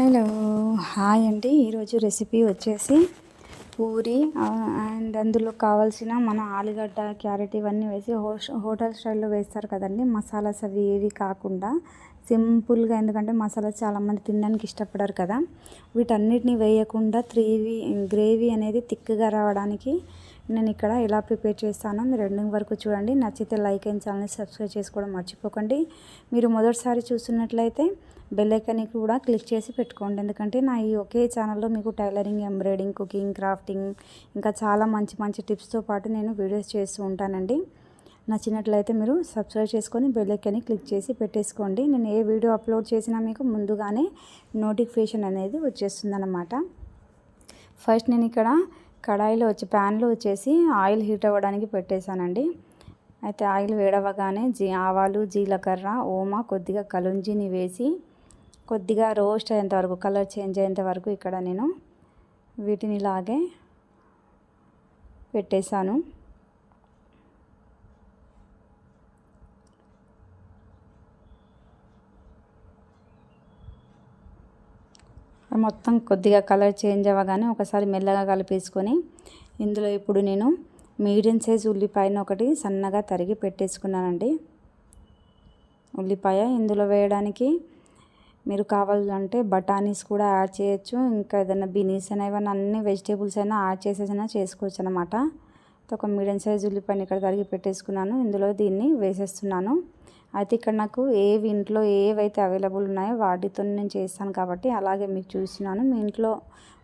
Hello hi అండి. ఈరోజు recipe వచ్చేసి పూరి అండ్ అందులో కావాల్సిన మన ఆలుగడ్డ క్యారెట్ ఇవన్నీ వేసి హోస్- హోటల్ స్టైల్లో వేస్తారు కదండి. మసాలాస్ అవి ఏవి కాకుండా సింపుల్గా ఎందుకంటే మసాలాస్ చాలామంది తినడానికి ఇష్టపడరు కదా. వీటన్నిటిని వేయకుండా త్రీవి గ్రేవీ అనేది థిక్గా రావడానికి నేను ఇక్కడ ఎలా ప్రిపేర్ చేస్తానో మీరు ఎండింగ్ వరకు చూడండి. నచ్చితే లైక్ అండ్ ఛానల్ సబ్స్క్రైబ్ చేసుకోవడం మర్చిపోకండి. మీరు మొదటిసారి చూస్తున్నట్లయితే బెల్లైకన్ని కూడా క్లిక్ చేసి పెట్టుకోండి. ఎందుకంటే నా ఈ ఒకే ఛానల్లో మీకు టైలరింగ్ ఎంబ్రాయిడింగ్ కుకింగ్ క్రాఫ్టింగ్ ఇంకా చాలా మంచి మంచి టిప్స్తో పాటు నేను వీడియోస్ చేస్తూ ఉంటానండి. నచ్చినట్లయితే మీరు సబ్స్క్రైబ్ చేసుకొని బెల్లైకన్ని క్లిక్ చేసి పెట్టేసుకోండి. నేను ఏ వీడియో అప్లోడ్ చేసినా మీకు ముందుగానే నోటిఫికేషన్ అనేది వచ్చేస్తుందన్నమాట. ఫస్ట్ నేను ఇక్కడ కడాయిలో వచ్చి ప్యాన్లో వచ్చేసి ఆయిల్ హీట్ అవ్వడానికి పెట్టేశానండి. అయితే ఆయిల్ వేడవగానే జీ ఆవాలు జీలకర్ర ఓమా కొద్దిగా కలుంజిని వేసి కొద్దిగా రోస్ట్ అయ్యేంత వరకు కలర్ చేంజ్ అయ్యేంత వరకు ఇక్కడ నేను వీటిని ఇలాగే పెట్టేశాను. మొత్తం కొద్దిగా కలర్ చేంజ్ అవ్వగానే ఒకసారి మెల్లగా కలిపేసుకొని ఇందులో ఇప్పుడు నేను మీడియం సైజ్ ఉల్లిపాయను ఒకటి సన్నగా తరిగి పెట్టేసుకున్నానండి. ఉల్లిపాయ ఇందులో వేయడానికి మీరు కావాలంటే బఠానీస్ కూడా యాడ్ చేయొచ్చు ఇంకా ఏదైనా బీనీస్ అయినా ఏమైనా అన్ని వెజిటేబుల్స్ అయినా యాడ్ చేసేసైనా చేసుకోవచ్చు అనమాట ఒక మీడియం సైజ్ ఉల్లిపాయని ఇక్కడ తరిగి పెట్టేసుకున్నాను. ఇందులో దీన్ని వేసేస్తున్నాను. అయితే ఇక్కడ నాకు ఏవి ఇంట్లో ఏవైతే అవైలబుల్ ఉన్నాయో వాటితో నేను చేస్తాను కాబట్టి అలాగే మీకు చూసినాను. మీ ఇంట్లో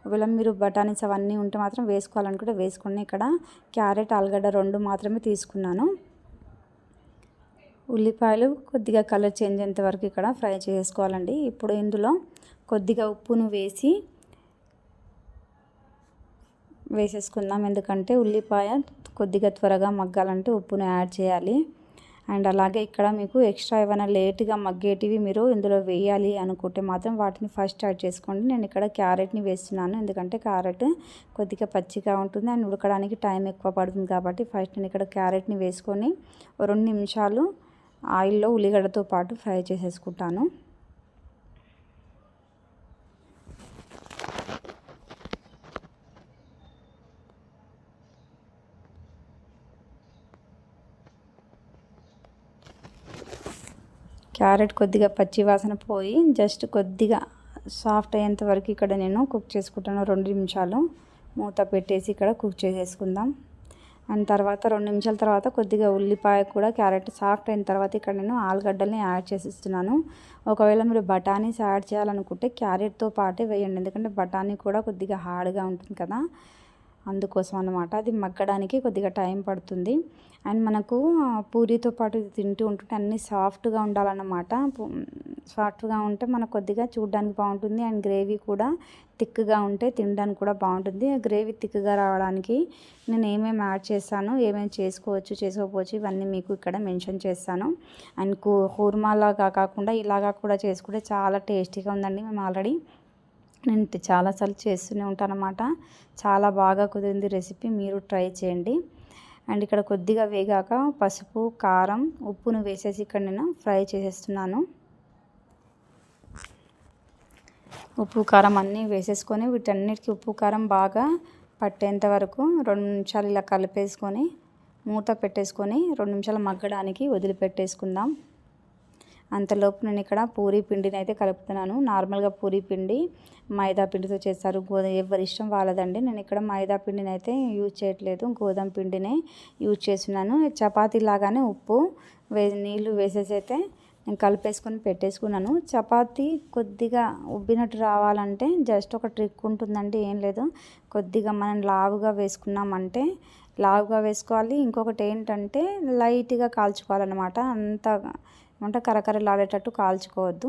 ఒకవేళ మీరు బఠానీస్ అవన్నీ ఉంటే మాత్రం వేసుకోవాలనుకుంటే వేసుకుని ఇక్కడ క్యారెట్ ఆలుగడ్డ రెండు మాత్రమే తీసుకున్నాను. ఉల్లిపాయలు కొద్దిగా కలర్ చేంజ్ అయ్యేంత వరకు ఇక్కడ ఫ్రై చేసుకోవాలండి. ఇప్పుడు ఇందులో కొద్దిగా ఉప్పును వేసి వేసేసుకుందాం. ఎందుకంటే ఉల్లిపాయ కొద్దిగా త్వరగా మగ్గాలంటే ఉప్పును యాడ్ చేయాలి. అండ్ అలాగే ఇక్కడ మీకు ఎక్స్ట్రా ఏమైనా లేట్గా మగ్గేటివి మీరు ఇందులో వేయాలి అనుకుంటే మాత్రం వాటిని ఫస్ట్ యాడ్ చేసుకోండి. నేను ఇక్కడ క్యారెట్ని వేస్తున్నాను. ఎందుకంటే క్యారెట్ కొద్దిగా పచ్చిగా ఉంటుంది అండ్ ఉడకడానికి టైం ఎక్కువ పడుతుంది కాబట్టి ఫస్ట్ నేను ఇక్కడ క్యారెట్ని వేసుకొని రెండు నిమిషాలు ఆయిల్లో ఉల్లిగడ్డతో పాటు ఫ్రై చేసేసుకుంటాను. క్యారెట్ కొద్దిగా పచ్చి వాసన పోయి జస్ట్ కొద్దిగా సాఫ్ట్ అయ్యేంత వరకు ఇక్కడ నేను కుక్ చేసుకుంటాను. రెండు నిమిషాలు మూత పెట్టేసి ఇక్కడ కుక్ చేసేసుకుందాం. అండ్ తర్వాత రెండు నిమిషాల తర్వాత కొద్దిగా ఉల్లిపాయ కూడా క్యారెట్ సాఫ్ట్ అయిన తర్వాత ఇక్కడ నేను ఆలుగడ్డల్ని యాడ్ చేసిస్తున్నాను. ఒకవేళ మీరు బఠానీస్ యాడ్ చేయాలనుకుంటే క్యారెట్తో పాటే వేయండి. ఎందుకంటే బఠానీ కూడా కొద్దిగా హార్డ్గా ఉంటుంది కదా. అందుకోసం అనమాట అది మగ్గడానికి కొద్దిగా టైం పడుతుంది. అండ్ మనకు పూరితో పాటు తింటూ ఉంటుంటే అన్నీ సాఫ్ట్గా ఉండాలన్నమాట. సాఫ్ట్గా ఉంటే మనకు కొద్దిగా చూడడానికి బాగుంటుంది. అండ్ గ్రేవీ కూడా థిక్గా ఉంటే తినడానికి కూడా బాగుంటుంది. గ్రేవీ థిక్గా రావడానికి నేను ఏమేమి యాడ్ చేస్తాను ఏమేమి చేసుకోవచ్చు చేసుకోకపోవచ్చు ఇవన్నీ మీకు ఇక్కడ మెన్షన్ చేస్తాను. అండ్ కూ హూర్మాలాగా కాకుండా ఇలాగా కూడా చేసుకుంటే చాలా టేస్టీగా ఉందండి. మేము ఆల్రెడీ నేను చాలాసార్లు చేస్తూనే ఉంటాను చాలా బాగా కుదిరింది రెసిపీ మీరు ట్రై చేయండి. అండ్ ఇక్కడ కొద్దిగా వేగాక పసుపు కారం ఉప్పును వేసేసి ఇక్కడ నేను ఫ్రై చేసేస్తున్నాను. ఉప్పు కారం అన్నీ వేసేసుకొని వీటన్నిటికీ ఉప్పు కారం బాగా పట్టేంత వరకు రెండు నిమిషాలు ఇలా కలిపేసుకొని మూత పెట్టేసుకొని రెండు నిమిషాలు మగ్గడానికి వదిలిపెట్టేసుకుందాం. అంతలోపు నేను ఇక్కడ పూరీ పిండిని అయితే కలుపుతున్నాను. నార్మల్గా పూరీ పిండి మైదా పిండితో చేస్తారు. గోధుమ ఎవరి ఇష్టం వాళ్ళదండి. నేను ఇక్కడ మైదా పిండిని అయితే యూజ్ చేయట్లేదు. గోధుమ పిండినే యూజ్ చేస్తున్నాను. చపాతీ లాగానే ఉప్పు వే నీళ్ళు వేసేసి అయితే నేను కలిపేసుకొని పెట్టేసుకున్నాను. చపాతీ కొద్దిగా ఉబ్బినట్టు రావాలంటే జస్ట్ ఒక ట్రిక్ ఉంటుందండి. ఏం లేదు. కొద్దిగా మనం లావుగా వేసుకున్నామంటే లావుగా వేసుకోవాలి. ఇంకొకటి ఏంటంటే లైట్గా కాల్చుకోవాలన్నమాట. అంత అంటే కరకరలాడేటట్టు కాల్చుకోవద్దు.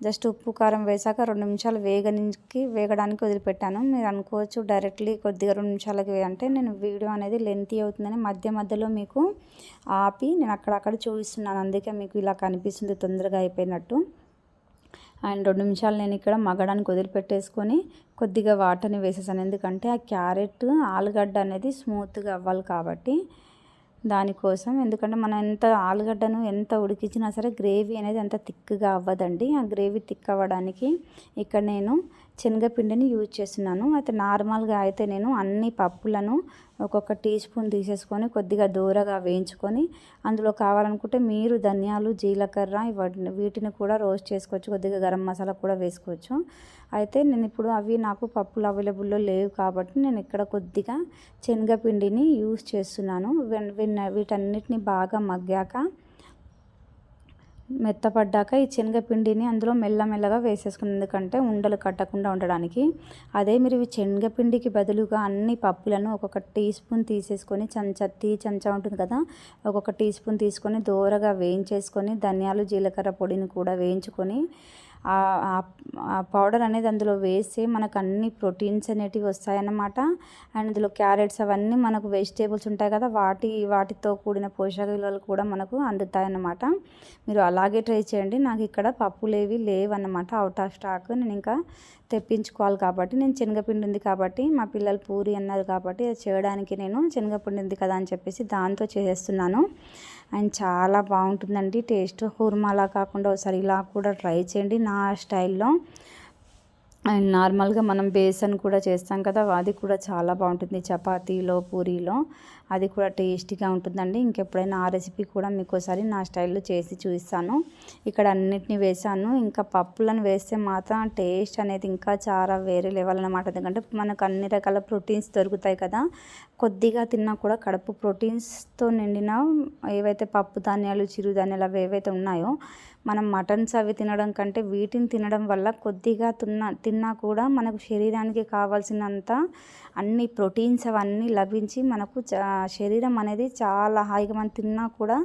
జస్ట్ ఉప్పు కారం వేసాక రెండు నిమిషాలు వేగనికి వేగడానికి వదిలిపెట్టాను. మీరు అనుకోవచ్చు డైరెక్ట్లీ కొద్దిగా రెండు నిమిషాలకి అంటే నేను వీడియో అనేది లెంతీ అవుతుందని మధ్య మధ్యలో మీకు ఆపి నేను అక్కడక్కడ చూపిస్తున్నాను. అందుకే మీకు ఇలా కనిపిస్తుంది తొందరగా అయిపోయినట్టు. అండ్ రెండు నిమిషాలు నేను ఇక్కడ మగడానికి వదిలిపెట్టేసుకొని కొద్దిగా వాటర్ని వేసేసాను. ఎందుకంటే ఆ క్యారెట్ ఆలుగడ్డ అనేది స్మూత్గా అవ్వాలి కాబట్టి దానికోసం ఎందుకంటే మనం ఎంత ఆలుగడ్డను ఎంత ఉడికించినా సరే గ్రేవీ అనేది అంత థిక్గా అవ్వదండి. ఆ గ్రేవీ థిక్ అవ్వడానికి ఇక్కడ నేను శనగపిండిని యూజ్ చేస్తున్నాను. అయితే నార్మల్గా అయితే నేను అన్ని పప్పులను ఒక్కొక్క టీ స్పూన్ తీసేసుకొని కొద్దిగా దూరగా వేయించుకొని అందులో కావాలనుకుంటే మీరు ధనియాలు జీలకర్ర వీటిని కూడా రోస్ట్ చేసుకోవచ్చు. కొద్దిగా గరం మసాలా కూడా వేసుకోవచ్చు. అయితే నేను ఇప్పుడు అవి నాకు పప్పులు అవైలబుల్లో లేవు కాబట్టి నేను ఇక్కడ కొద్దిగా శనగపిండిని యూజ్ చేస్తున్నాను. వీటన్నిటిని బాగా మగ్గాక మెత్తపడ్డాక ఈ శనగపిండిని అందులో మెల్లమెల్లగా వేసేసుకుని ఎందుకంటే ఉండలు కట్టకుండా ఉండడానికి. అదే మీరు ఈ శనగపిండికి బదులుగా అన్ని పప్పులను ఒక్కొక్క టీ స్పూన్ తీసేసుకొని చంచ టీ చెంచా ఉంటుంది కదా ఒక్కొక్క టీ స్పూన్ తీసుకొని దూరగా వేయించేసుకొని ధనియాలు జీలకర్ర పొడిని కూడా వేయించుకొని ఆ పౌడర్ అనేది అందులో వేస్తే మనకు అన్ని ప్రోటీన్స్ అనేటివి వస్తాయన్నమాట. అండ్ ఇందులో క్యారెట్స్ అవన్నీ మనకు వెజిటేబుల్స్ ఉంటాయి కదా వాటి వాటితో కూడిన పోషక విలువలు కూడా మనకు అందుతాయన్నమాట. మీరు అలాగే ట్రై చేయండి. నాకు ఇక్కడ పప్పులేవి లేవన్నమాట అవుట్ ఆఫ్ స్టాక్ నేను ఇంకా తెప్పించుకోవాలి కాబట్టి నేను శనగపిండి ఉంది కాబట్టి మా పిల్లలు పూరి అన్నారు కాబట్టి అది చేయడానికి నేను శనగపిండి ఉంది కదా అని చెప్పేసి దాంతో చేసేస్తున్నాను. అండ్ చాలా బాగుంటుందండి టేస్ట్. హుర్మాలా కాకుండా ఒకసారి ఇలా కూడా ట్రై చేయండి నా స్టైల్లో. అండ్ నార్మల్గా మనం బేసన్ కూడా చేస్తాం కదా అది కూడా చాలా బాగుంటుంది చపాతీలో పూరీలో. అది కూడా టేస్టీగా ఉంటుందండి. ఇంకెప్పుడైనా ఆ రెసిపీ కూడా మీకు ఒకసారి నా స్టైల్లో చేసి చూపిస్తాను. ఇక్కడ అన్నిటినీ వేసాను ఇంకా పప్పులను వేస్తే మాత్రం టేస్ట్ అనేది ఇంకా చాలా వేరే లెవెల్ అనమాట ఎందుకంటే మనకు అన్ని రకాల ప్రోటీన్స్ దొరుకుతాయి కదా. కొద్దిగా తిన్నా కూడా కడుపు ప్రోటీన్స్తో నిండిన ఏవైతే పప్పు ధాన్యాలు చిరుధాన్యాలు అవి ఏవైతే ఉన్నాయో మనం మటన్స్ అవి తినడం కంటే వీటిని తినడం వల్ల కొద్దిగా తిన్నా తిన్నా కూడా మనకు శరీరానికి కావాల్సినంత అన్ని ప్రోటీన్స్ అవన్నీ లభించి మనకు శరీరం అనేది చాలా హాయిగా మనం తిన్నా కూడా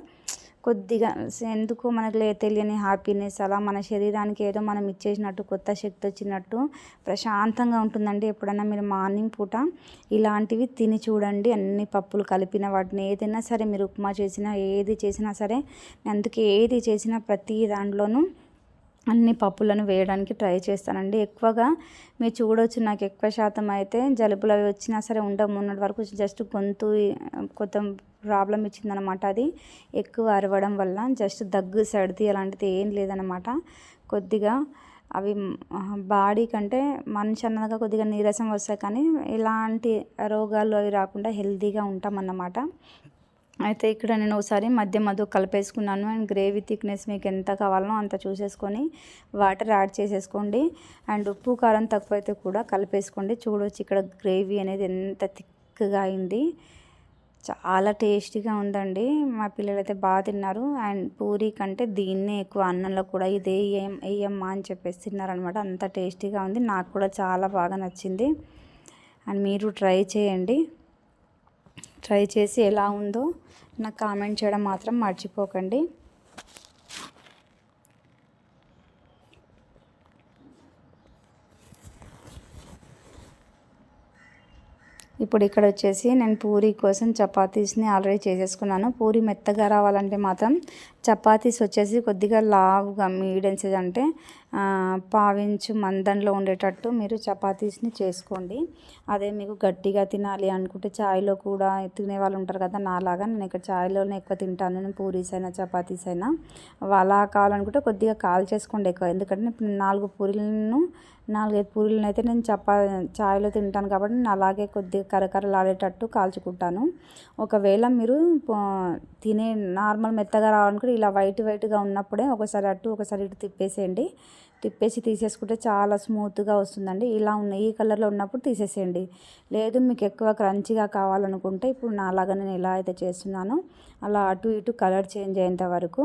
కొద్దిగా ఎందుకు మనకు లే తెలియని హ్యాపీనెస్ అలా మన శరీరానికి ఏదో మనం ఇచ్చేసినట్టు కొత్త శక్తి వచ్చినట్టు ప్రశాంతంగా ఉంటుందండి. ఎప్పుడైనా మీరు మార్నింగ్ పూట ఇలాంటివి తిని చూడండి. అన్ని పప్పులు కలిపిన వాటిని ఏదైనా సరే మీరు ఉప్మా చేసినా ఏది చేసినా సరే అందుకే ఏది చేసినా ప్రతి దాంట్లోనూ అన్ని పప్పులను వేయడానికి ట్రై చేస్తానండి. ఎక్కువగా మీరు చూడవచ్చు నాకు ఎక్కువ శాతం అయితే జలుబులు అవి వచ్చినా సరే ఉండవు. మొన్నటి వరకు జస్ట్ గొంతు కొంత ప్రాబ్లం ఇచ్చిందనమాట అది. ఎక్కువ అరవడం వల్ల జస్ట్ దగ్గు సర్ది అలాంటిది ఏం లేదనమాట కొద్దిగా అవి బాడీ కంటే మనిషి అన్నదాకా కొద్దిగా నీరసం వస్తాయి కానీ ఎలాంటి రోగాలు అవి రాకుండా హెల్తీగా ఉంటామన్నమాట. అయితే ఇక్కడ నేను ఒకసారి మధ్య మధ్య కలిపేసుకున్నాను అండ్ గ్రేవీ థిక్నెస్ మీకు ఎంత కావాలనో అంత చూసేసుకొని వాటర్ యాడ్ చేసేసుకోండి. అండ్ ఉప్పు కారం తక్కువైతే కూడా కలిపేసుకోండి. చూడవచ్చు ఇక్కడ గ్రేవీ అనేది ఎంత థిక్గా అయింది. చాలా టేస్టీగా ఉందండి. మా పిల్లలు అయితే బాగా తిన్నారు. అండ్ పూరి కంటే దీన్నే ఎక్కువ అన్నంలో కూడా ఇదే ఏం ఏయమ్మా అని చెప్పేసి తిన్నారనమాట. అంత టేస్టీగా ఉంది. నాకు కూడా చాలా బాగా నచ్చింది. అండ్ మీరు ట్రై చేయండి. ట్రై చేసి ఎలా ఉందో నాకు కామెంట్ చేయడం మాత్రం మర్చిపోకండి. ఇప్పుడు ఇక్కడ వచ్చేసి నేను పూరి కోసం చపాతీస్ని ఆల్రెడీ చేసేసుకున్నాను. పూరి మెత్తగా రావాలంటే మాత్రం చపాతీస్ వచ్చేసి కొద్దిగా లావుగా మీడియం సైజ్ అంటే పావించు మందంలో ఉండేటట్టు మీరు చపాతీస్ని చేసుకోండి. అదే మీకు గట్టిగా తినాలి అనుకుంటే చాయ్లో కూడా తినే వాళ్ళు ఉంటారు కదా నాలాగా నేను ఇక్కడ చాయ్లోనే ఎక్కువ తింటాను నేను పూరీస్ అయినా చపాతీస్ అయినా. అలా కావాలనుకుంటే కొద్దిగా కాల్ చేసుకోండి ఎక్కువ. ఎందుకంటే ఇప్పుడు నాలుగు పూరీలను నాలుగైదు పూరీలను అయితే నేను చపా చాయ్లో తింటాను కాబట్టి నేను అలాగే కొద్దిగా కరకరలాడేటట్టు కాల్చుకుంటాను. ఒకవేళ మీరు తినే నార్మల్ మెత్తగా రావాలనుకుంటే ఇలా వైట్ వైట్గా ఉన్నప్పుడే ఒకసారి అటు ఒకసారి ఇటు తిప్పేసేయండి. తిప్పేసి తీసేసుకుంటే చాలా స్మూత్గా వస్తుందండి. ఇలా ఉన్న ఈ కలర్లో ఉన్నప్పుడు తీసేసేయండి. లేదు మీకు ఎక్కువ క్రంచిగా కావాలనుకుంటే ఇప్పుడు నాలాగా నేను ఎలా అయితే చేస్తున్నానో. అలా అటు ఇటు కలర్ చేంజ్ అయ్యేంత వరకు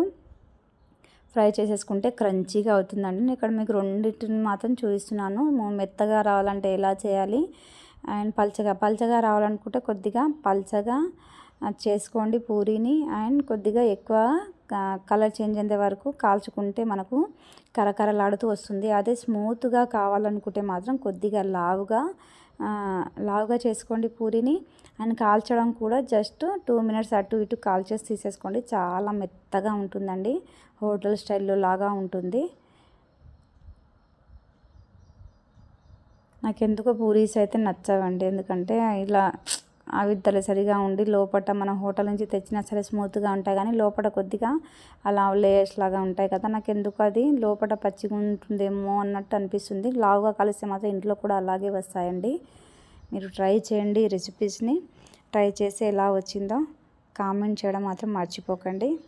ఫ్రై చేసేసుకుంటే క్రంచీగా అవుతుందండి. నేను ఇక్కడ మీకు రెండింటిని మాత్రం చూపిస్తున్నాను. మెత్తగా రావాలంటే ఎలా చేయాలి? అండ్ పల్చగా పల్చగా రావాలనుకుంటే కొద్దిగా పల్చగా చేసుకోండి పూరీని. అండ్ కొద్దిగా ఎక్కువ కలర్ చేంజ్ అయ్యే వరకు కాల్చుకుంటే మనకు కరకరలాడుతూ వస్తుంది. అదే స్మూత్గా కావాలనుకుంటే మాత్రం కొద్దిగా లావుగా లావుగా చేసుకోండి పూరిని. అండ్ కాల్చడం కూడా జస్ట్ టూ మినిట్స్ అటు ఇటు కాల్చేసి తీసేసుకోండి. చాలా మెత్తగా ఉంటుందండి. హోటల్ స్టైల్లో లాగా ఉంటుంది. నాకు ఎందుకో పూరీస్ అయితే నచ్చవండి. ఎందుకంటే ఇలా అవి సరిగా ఉండి లోపల మనం హోటల్ నుంచి తెచ్చినా సరే స్మూత్గా ఉంటాయి కానీ లోపల కొద్దిగా అలా లేయర్స్ లాగా ఉంటాయి కదా. నాకు ఎందుకు అది? లోపల పచ్చిగా ఉంటుందేమో అన్నట్టు అనిపిస్తుంది. లావుగా కలిస్తే మాత్రం ఇంట్లో కూడా అలాగే వస్తాయండి. మీరు ట్రై చేయండి రెసిపీస్ని. ట్రై చేసి ఎలా వచ్చిందో కామెంట్ చేయడం మాత్రం మర్చిపోకండి.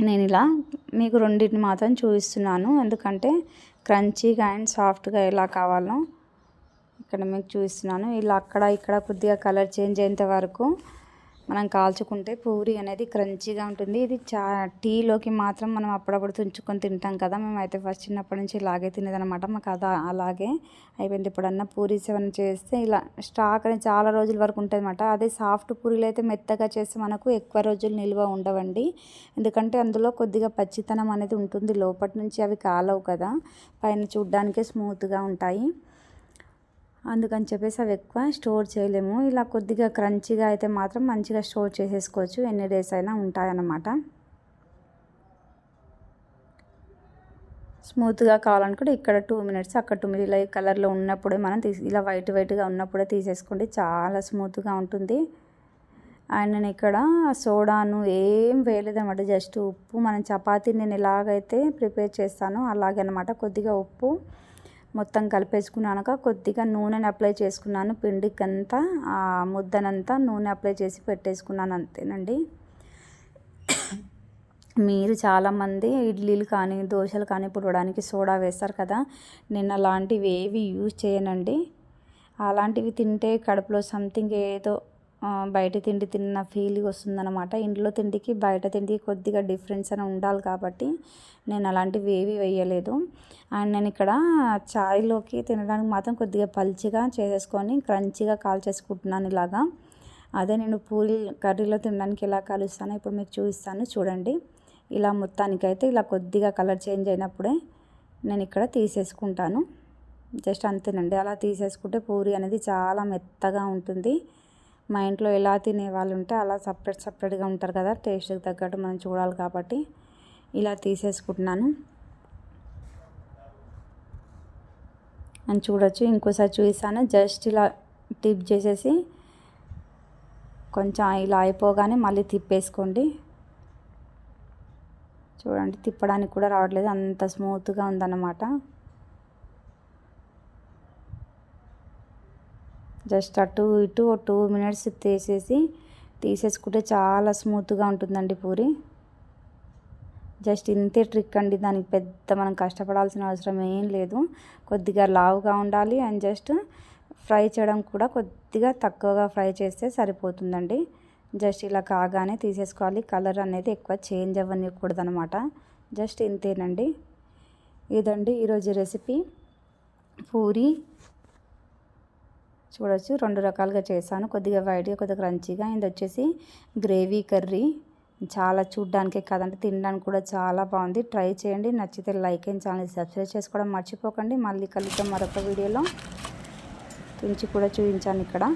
నేను ఇలా మీకు రెండింటిని మాత్రం చూపిస్తున్నాను. ఎందుకంటే క్రంచీగా అండ్ సాఫ్ట్గా ఎలా కావాలో ఇక్కడ మీకు చూపిస్తున్నాను. ఇలా అక్కడ ఇక్కడ కొద్దిగా కలర్ చేంజ్ అయ్యేంత వరకు మనం కాల్చుకుంటే పూరి అనేది క్రంచీగా ఉంటుంది. ఇది చా టీలోకి మాత్రం మనం అప్పుడప్పుడు తుంచుకొని తింటాం కదా. మేమైతే ఫస్ట్ చిన్నప్పటి నుంచి ఇలాగే తినేదనమాట మాకు అదా అలాగే అయిపోయింది. ఇప్పుడన్నా పూరీస్ ఏమైనా చేస్తే ఇలా స్టాక్ అనేది చాలా రోజుల వరకు ఉంటుంది అనమాట అదే సాఫ్ట్ పూరీలు అయితే మెత్తగా చేస్తే మనకు ఎక్కువ రోజులు నిల్వ ఉండవండి. ఎందుకంటే అందులో కొద్దిగా పచ్చితనం అనేది ఉంటుంది. లోపటి నుంచి అవి కాలవు కదా. పైన చూడ్డానికే స్మూత్గా ఉంటాయి. అందుకని చెప్పేసి అవి ఎక్కువ స్టోర్ చేయలేము. ఇలా కొద్దిగా క్రంచిగా అయితే మాత్రం మంచిగా స్టోర్ చేసేసుకోవచ్చు. ఎన్ని డేస్ అయినా ఉంటాయన్నమాట. స్మూత్గా కావాలనుకుంటే ఇక్కడ టూ మినిట్స్ అక్కడ టూ మినిట్స్. ఇలా కలర్లో ఉన్నప్పుడే మనం తీసి ఇలా వైట్ వైట్గా ఉన్నప్పుడే తీసేసుకోండి చాలా స్మూత్గా ఉంటుంది. అండ్ నేను ఇక్కడ సోడాను ఏం వేయలేదనమాట జస్ట్ ఉప్పు మనం చపాతీ నేను ఎలాగైతే ప్రిపేర్ చేస్తానో. అలాగే అనమాట కొద్దిగా ఉప్పు మొత్తం కలిపేసుకున్నాక కొద్దిగా నూనెని అప్లై చేసుకున్నాను. పిండికి అంతా ఆ ముద్దనంతా నూనె అప్లై చేసి పెట్టేసుకున్నాను అంతేనండి. మీరు చాలామంది ఇడ్లీలు కానీ దోశలు కానీ పుడవడానికి సోడా వేస్తారు కదా. నేను అలాంటివి ఏవి యూజ్ చేయనండి. అలాంటివి తింటే కడుపులో సంథింగ్ ఏదో బయట తిండి తిన్న ఫీలింగ్ వస్తుందన్నమాట. ఇంట్లో తిండికి బయట తిండికి కొద్దిగా డిఫరెన్స్ అని ఉండాలి కాబట్టి నేను అలాంటివి ఏవి వేయలేదు. అండ్ నేను ఇక్కడ చాయ్లోకి తినడానికి మాత్రం కొద్దిగా పల్చిగా చేసేసుకొని క్రంచిగా కాల్ చేసుకుంటున్నాను ఇలాగా. అదే నేను పూరి కర్రీలో తినడానికి ఎలా కలుస్తానో ఇప్పుడు మీకు చూపిస్తాను చూడండి. ఇలా మొత్తానికైతే ఇలా కొద్దిగా కలర్ చేంజ్ అయినప్పుడే నేను ఇక్కడ తీసేసుకుంటాను. జస్ట్ అంతేనండి. అలా తీసేసుకుంటే పూరి అనేది చాలా మెత్తగా ఉంటుంది. మా ఇంట్లో ఎలా తినే వాళ్ళు ఉంటే అలా సపరేట్ సపరేట్గా ఉంటారు కదా టేస్ట్కి తగ్గట్టు మనం చూడాలి కాబట్టి ఇలా తీసేసుకుంటున్నాను. అని చూడొచ్చు. ఇంకోసారి చూపిస్తాను. జస్ట్ ఇలా టిప్ చేసేసి కొంచెం ఇలా అయిపోగానే మళ్ళీ తిప్పేసుకోండి. చూడండి తిప్పడానికి కూడా రావట్లేదు. అంత స్మూత్గా ఉందన్నమాట. జస్ట్ అటు ఇటు టూ మినిట్స్ తీసేసి తీసేసుకుంటే చాలా స్మూత్గా ఉంటుందండి పూరి. జస్ట్ ఇంతే ట్రిక్ అండి దానికి పెద్ద మనం కష్టపడాల్సిన అవసరం ఏం లేదు. కొద్దిగా లావుగా ఉండాలి అండ్ జస్ట్ ఫ్రై చేయడం కూడా కొద్దిగా తక్కువగా ఫ్రై చేస్తే సరిపోతుందండి. జస్ట్ ఇలా కాగానే తీసేసుకోవాలి కలర్ అనేది ఎక్కువ చేంజ్ అవ్వనివ్వకూడదు అనమాట జస్ట్ ఇంతేనండి. ఇదండి ఈరోజు రెసిపీ. పూరి చూడొచ్చు. రెండు రకాలుగా చేశాను. కొద్దిగా వైట్గా కొద్దిగా క్రంచీగా. ఇది వచ్చేసి గ్రేవీ కర్రీ. చాలా చూడ్డానికే కదంటే తినడానికి కూడా చాలా బాగుంది. ట్రై చేయండి. నచ్చితే లైక్ అండ్ ఛానల్ సబ్స్క్రైబ్ చేసుకోవడం మర్చిపోకండి. మళ్ళీ కలుద్దాం మరొక వీడియోలో. తుంచి కూడా చూపించాను ఇక్కడ.